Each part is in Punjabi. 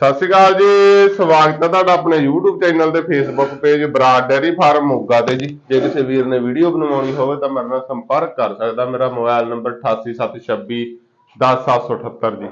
ਸਤਿ ਸ਼੍ਰੀ ਅਕਾਲ ਜੀ, ਸਵਾਗਤ ਹੈ ਤੁਹਾਡਾ ਆਪਣੇ YouTube ਚੈਨਲ ਤੇ Facebook page Broad dairy farm, Moga ਤੇ ਜੀ। ਜੇ ਕਿਸੇ ਵੀਰ ਨੇ ਵੀਡੀਓ ਬਣਵਾਉਣੀ ਹੋਵੇ ਤਾਂ ਮੇਰੇ ਨਾਲ ਸੰਪਰਕ ਕਰ ਸਕਦਾ। ਮੇਰਾ ਮੋਬਾਈਲ ਨੰਬਰ 8876 10778 ਜੀ।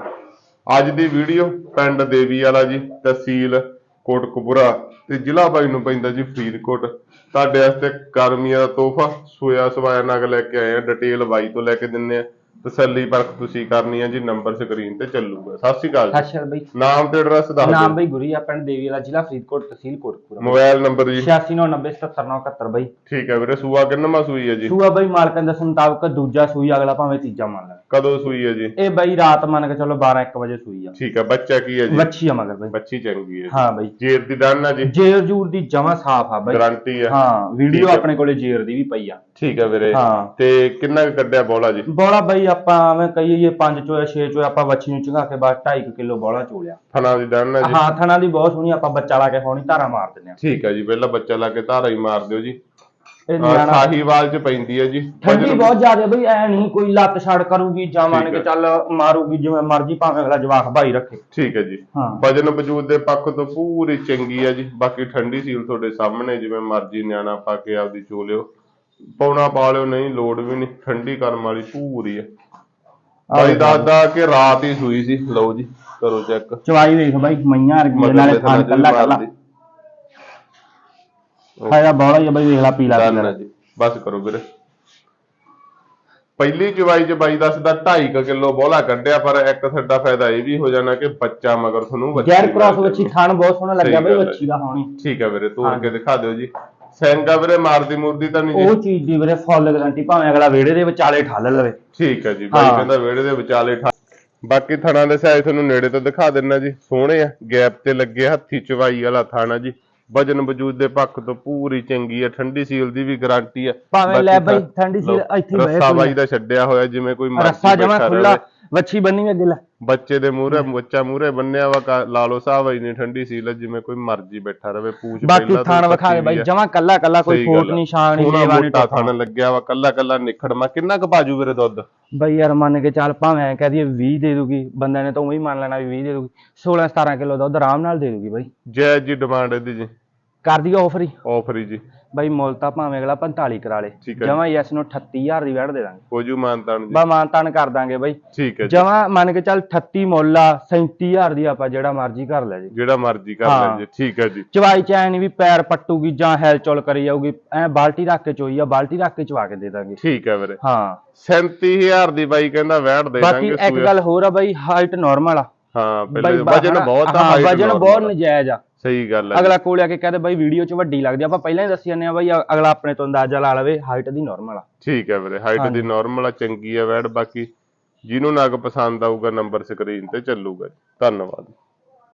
ਅੱਜ ਦੀ ਵੀਡੀਓ ਪਿੰਡ ਦੇਵੀ ਵਾਲਾ ਜੀ, ਤਹਿਸੀਲ ਕੋਟਕਪੂਰਾ ਤੇ ਜ਼ਿਲ੍ਹਾ ਬਾਈ ਨੂੰ ਪੈਂਦਾ ਜੀ ਫਰੀਦਕੋਟ। ਤੁਹਾਡੇ ਵਾਸਤੇ ਗਰਮੀਆਂ ਦਾ ਤੋਹਫਾ, ਸੋਇਆ ਸਵਾਇਆ ਨਗ ਲੈ ਕੇ ਆਏ ਆ, ਡਿਟੇਲ ਬਾਈ ਤੋਂ ਲੈ ਕੇ ਦਿੰਨੇ ਆ। ਤਸੱਲੀ ਪਰਖ ਤੁਸੀਂ ਕਰਨੀ ਆ ਜੀ ਨੰਬਰ ਸਕਰੀਨ ਤੇ ਚੱਲੂਗਾ। ਸਤਿ ਸ਼੍ਰੀ ਅਕਾਲ ਜੀ। ਅੱਛਾ ਬਈ। ਨਾਮ ਤੇ ਐਡਰੈਸ ਦੱਸ ਨਾਮ ਬਈ ਗੁਰੀਆ ਪਿੰਡ ਦੇਵੀ ਵਾਲਾ ਜ਼ਿਲ੍ਹਾ ਫਰੀਦਕੋਟ ਤਹਿਸੀਲ ਕੋਟਪੁਰਾ ਮੋਬਾਈਲ ਨੰਬਰ ਜੀ। 8690777971 ਬਈ। ਠੀਕ ਹੈ ਵੀਰੇ ਸੂਆ ਕਿੰਨਵਾਂ ਸੂਈ ਹੈ ਜੀ? ਸੂਆ ਬਈ ਮਾਲਕਾਂ ਦੇ ਮੁਤਾਬਕ ਦੂਜਾ ਸੂਈ ਅਗਲਾ ਭਾਵੇਂ ਤੀਜਾ ਮੰਨ ਲੈ। ਕਦੋਂ ਸੂਈ ਹੈ ਜੀ? ਇਹ ਬਈ ਰਾਤ ਮੰਨ ਕੇ ਚਲੋ 12 1 ਵਜੇ ਸੂਈ ਆ। ਠੀਕ ਹੈ ਬੱਚਾ ਕੀ ਹੈ ਜੀ? ਵੱਛੀ ਆ ਮਗਰ ਬਈ। ਬੱਚੀ ਚੰਗੀ ਹੈ ਹਾਂ ਬਈ। ਜੇਰ ਦੀ ਹੈ ਜੀ? ਜੇਰ ਜੂਰ ਦੀ ਜਮਾ ਸਾਫ਼ ਆ ਬਈ। ਗਾਰੰਟੀ ਹੈ ਹਾਂ ਵੀਡੀਓ ਠੀਕ ਹੈ। ਆਪਣੇ ਕੋਲੇ ਜੇਰ ਦੀ ਵੀ ਪਈ ਆ। ਠੀਕ ਹੈ ਵੀਰੇ। ਹਾਂ। ਤੇ ਕਿੰਨਾ ਕੁ ਕੱਢਿਆ ਬੋਲਾ ਜੀ? ਬੋਲਾ ਬਈ ਆਪਾਂ ਐਵੇਂ ਕਹੀਏ 5 ਚੋਇਆ 6 ਚੋਇਆ ਆਪਾਂ ਵੱਛੀ ਨੂੰ ਚੰਗਾ ਕੇ ਬਾਅਦ 2.5 ਕਿਲੋ ਬੋਲਾ ਚੋਲਿਆ। ਫਣਾ ਦੀ ਡਨ ਹੈ ਜੀ। ਹਾਂ ਥਣਾ ਦੀ ਬਹੁਤ ਸੋਹਣੀ ਆਪਾਂ ਬੱਚਾ ਲਾ ਕੇ ਹੋਣੀ ਧਾਰਾ ਮਾਰ ਦਿੰਦੇ ਆ। ਠੀਕ ਹੈ ਜੀ ਪਹਿਲਾਂ ਬੱਚਾ ਲਾ ਕੇ ਧਾਰਾ ਹੀ ਮਾਰ ਦਿਓ ਜੀ। ਇਹ ਸਾਹੀਵਾਲ ਚ ਪੈਂਦੀ ਹੈ ਜੀ। ਠੰਡੀ ਬਹੁਤ ਜ਼ਿਆਦਾ ਬਈ ਐ ਨਹੀਂ ਕੋਈ ਲੱਤ ਛੜ ਕਰੂਗੀ ਜਾਂ ਮੰਨ ਕੇ। ਚੱਲ ਮਾਰੂਗੀ ਜਿਵੇਂ ਮਰਜ਼ੀ ਭਾਵੇਂ ਅਗਲਾ ਜਵਾਕ ਭਾਈ ਰੱਖੇ। ਠੀਕ ਹੈ ਜੀ। ਵਜਨ ਵਜੂਦ ਦੇ ਪੱਖ ਤੋਂ ਪੂਰੀ ਚੰਗੀ ਹੈ ਜੀ। ਬਾਕੀ ਠੰਡੀ ਸੀਲ ਤੁਹਾਡੇ ਸਾਹਮਣੇ ਜਿਵੇਂ ਮਰਜ਼ੀ ਨਿਆਣਾ ਪਾ ਕੇ ਆਪਦੀ ਚੋ ਲਿਓ ਪੌਣਾ ਪਾ ਲਿਓ ਨਹੀਂ ਲੋੜ ਵੀ ਨਹੀਂ ਠੰਡੀ ਕਰਮ ਵਾਲੀ ਪੂਰੀ ਹੈ ਬਾਈ ਦਾਦਾ ਕਿ ਰਾਤ ਹੀ ਸੂਈ ਸੀ ਲਓ ਜੀ ਕਰੋ ਚੈੱਕ। ਚਵਾਈ ਵੇਖ ਬਾਈ ਮਈਆਂ ਵਰਗੀ ਨਾਲੇ ਖਾਣ ਕੱਲਾ ਕੱਲਾ। ਖਾਇਆ ਬੋਲਾ ਹੀ ਬਈ ਵੇਖ ਲਾ ਪੀਲਾ ਪੀਲਾ। ਜੀ ਬਸ ਕਰੋ ਵੀਰੇ। ਪਹਿਲੀ ਚਵਾਈ ਚ ਬਾਈ ਦੱਸਦਾ 2.5 ਕਿਲੋ ਬੋਲਾ ਕੱਢਿਆ ਪਰ ਇੱਕ ਸਾਡਾ ਫਾਇਦਾ ਇਹ ਵੀ ਹੋ ਜਾਣਾ ਕਿ ਬੱਚਾ ਮਗਰ ਤੁਹਾਨੂੰ ਵੱਛੀ ਗੈਰ ਕ੍ਰਾਸ। ਵੱਛੀ ਖਾਣ ਬਹੁਤ ਸੋਹਣਾ ਲੱਗਿਆ ਬਈ। ਵੱਛੀ ਦਾ ਹੋਣੀ। ਠੀਕ ਹੈ ਵੀਰੇ ਤੋੜ ਹਾਂ। ਕੇ ਦਿਖਾ ਦਿਓ ਜੀ। ਸੈਂਗਾ ਵੀਰੇ ਮਾਰਦੀ ਮੁਰਦੀ ਤਾਂ ਨਹੀਂ ਉਹ ਚੀਜ਼ ਦੀ ਵੀਰੇ ਫੁੱਲ ਗਾਰੰਟੀ ਭਾਵੇਂ ਅਗਲਾ ਵਿਹੜੇ ਦੇ ਵਿਚਾਲੇ ਠੱਲ ਲਵੇ। ਠੀਕ ਹੈ ਜੀ ਬਾਈ। ਕਹਿੰਦਾ ਵਿਹੜੇ ਦੇ ਵਿਚਾਲੇ ਠਾ ਬਾਕੀ ਥਣਾ ਦੇ ਸਾਈਜ਼ ਤੁਹਾਨੂੰ ਨੇੜੇ ਤੋਂ ਦਿਖਾ ਦਿੰਨਾ ਜੀ। ਸੋਹਣੇ ਆ ਗੈਪ ਤੇ ਲੱਗੇ ਹੱਥੀ ਚਵਾਈ ਵਾਲਾ ਥਾਣਾ ਜੀ। ਵਜਨ ਵਜੂਦ ਦੇ ਪੱਖ ਤੋਂ ਪੂਰੀ ਚੰਗੀ ਆ ਠੰਡੀ ਸੀਲ ਦੀ ਵੀ ਗਾਰੰਟੀ ਆ। ਭਾਵੇਂ ਲੈ ਬਈ ਠੰਡੀ ਸੀਲ ਇੱਥੇ ਬਹਿ ਰੱਸਾ ਬਾਈ ਦਾ ਛੱਡਿਆ ਹੋਇਆ ਜਿਵੇਂ ਕੋਈ ਰੱਸਾ ਜਮਾ ਬੈਠਾ ਖੁੱਲਾ। ਵੱਛੀ ਬੰਨੀ ਅੱਗੇ ਲੈ ਬੱਚੇ ਦੇ ਮੂਹਰੇ ਬੱਚਾ ਮੂਹਰੇ ਬੰਨਿਆ ਵਾ ਕਾ- ਲਾ ਲਓ ਸਾਹਿਬ ਇੰਨੀ ਠੰਡੀ ਸੀਲ ਆ ਜਿਵੇਂ ਕੋਈ ਮਰਜ਼ੀ ਬੈਠਾ ਰਵੇ ਪੂਛ ਬਾਕੀ ਪਹਿਲਾਂ ਤੋਂ ਥਾਣ ਵਿਖਾ ਦੇ ਬਾਈ ਆ। ਜਮਾ ਕੱਲਾ ਕੱਲਾ ਕੋਈ ਸਹੀ ਫੋਟ ਆ। ਨਹੀਂ ਛਾਣ ਨਹੀਂ ਸੋਹਣਾ ਲੇਵਾ ਨਹੀਂ ਮੋਟਾ ਥਣ ਲੱਗਿਆ ਵਾ ਕੱਲਾ ਕੱਲਾ ਨਿਖੜਮਾ ਕਿੰਨਾ ਕੁ ਬਾਜੂ ਵੀਰੇ ਦੁੱਧ? ਬਈ ਯਾਰ ਮੰਨ ਕੇ ਚੱਲ ਭਾਵੇਂ ਐਂ ਕਹਿ ਦਈਏ 20 ਦੇ ਦੂਗੀ ਬੰਦੇ ਨੇ ਤਾਂ ਉਹੀ ਮੰਨ ਲੈਣਾ ਵੀ 20 ਦੇ ਦੂਗੀ 16 17 ਕਿਲੋ ਦੁੱਧ ਆਰਾਮ ਨਾਲ ਦੇ ਦੂਗੀ ਬਈ। ਜੈ ਜੀ ਡਿਮਾਂਡ ਇਹਦੀ ਜੀ। ਕਰ ਦਈਏ ਆਫਰ ਹੀ। ਆਫਰ ਹੀ ਜੀ। ਬਈ ਮੁੱਲ ਤਾਂ ਭਾਵੇਂ ਅਗਲਾ 45 ਕਰਾ ਲੇ। ਠੀਕ ਹੈ। ਜਮਾ ਯੈਸ ਨੂੰ 38000 ਦੀ ਵੈਟ ਦੇ ਦਾਂਗੇ। ਹੋ ਜੂ ਮਾਨਤਾਨ ਜੀ। ਬਾ ਮਾਨ ਤਾਨ ਕਰ ਦਾਂਗੇ ਬਈ। ਠੀਕ ਹੈ ਜੀ। ਜਮਾ ਮੰਨ ਕੇ ਚੱਲ 38 ਮੁੱਲ ਆ 37000 ਦੀ ਆਪਾਂ ਜਿਹੜਾ ਮਰਜ਼ੀ ਕਰ ਲੈ ਜੀ। ਜਿਹੜਾ ਮਰਜ਼ੀ ਕਰ ਹਾਂ। ਲੈ ਜੀ। ਠੀਕ ਹੈ ਜੀ। ਚਵਾਈ ਚ ਐ ਨਹੀਂ ਵੀ ਪੈਰ ਪੱਟੂਗੀ ਜਾਂ ਹੈਲ ਚੋਲ ਕਰੀ ਜਾਊਗੀ। ਐ ਬਾਲਟੀ ਰੱਖ ਕੇ ਚੋਈ ਆ ਬਾਲਟੀ ਰੱਖ ਕੇ ਚਵਾ ਕੇ ਦੇ ਦਾਂਗੇ। ਠੀਕ ਹੈ ਵੀਰੇ। ਹਾਂ। 37000 ਦੀ ਬਾਈ ਕਹਿੰਦਾ ਵੈਟ ਦੇ ਬਾਕੀ ਦਾਂਗੇ। ਇੱਕ ਗੱਲ ਹੋਰ ਆ ਬਈ ਹਾਈਟ ਨਾਰਮਲ ਆ। ਹਾਂ ਪਹਿਲੇ ਵਜਨ ਬਹੁਤ ਆ ਹਾਂ height ਵਜਨ normal ਬਹੁਤ ਆ। ਨਜਾਇਜ਼ ਆ। ਸਹੀ ਗੱਲ ਹੈ ਅਗਲਾ ਕੋਲ ਆ ਕੇ ਕਹਦੇ ਬਾਈ ਵੀਡੀਓ 'ਚ ਵੱਡੀ ਲੱਗਦੀ ਆਪਾਂ ਪਹਿਲਾਂ ਹੀ ਦੱਸੀ ਜਾਂਦੇ ਆ ਬਾਈ ਅਗਲਾ ਆਪਣੇ ਤੋਂ ਅੰਦਾਜ਼ਾ ਲਾ ਲਵੇ ਹਾਈਟ ਦੀ ਨਾਰਮਲ ਆ। ਠੀਕ ਹੈ ਵੀਰੇ ਹਾਈਟ ਦੀ ਨਾਰਮਲ ਆ ਚੰਗੀ ਆ ਵੈਟ ਬਾਕੀ ਜਿਹਨੂੰ ਨਗ ਪਸੰਦ ਆਊਗਾ ਨੰਬਰ ਸਕਰੀਨ ਤੇ ਚੱਲੂਗਾ ਧੰਨਵਾਦ।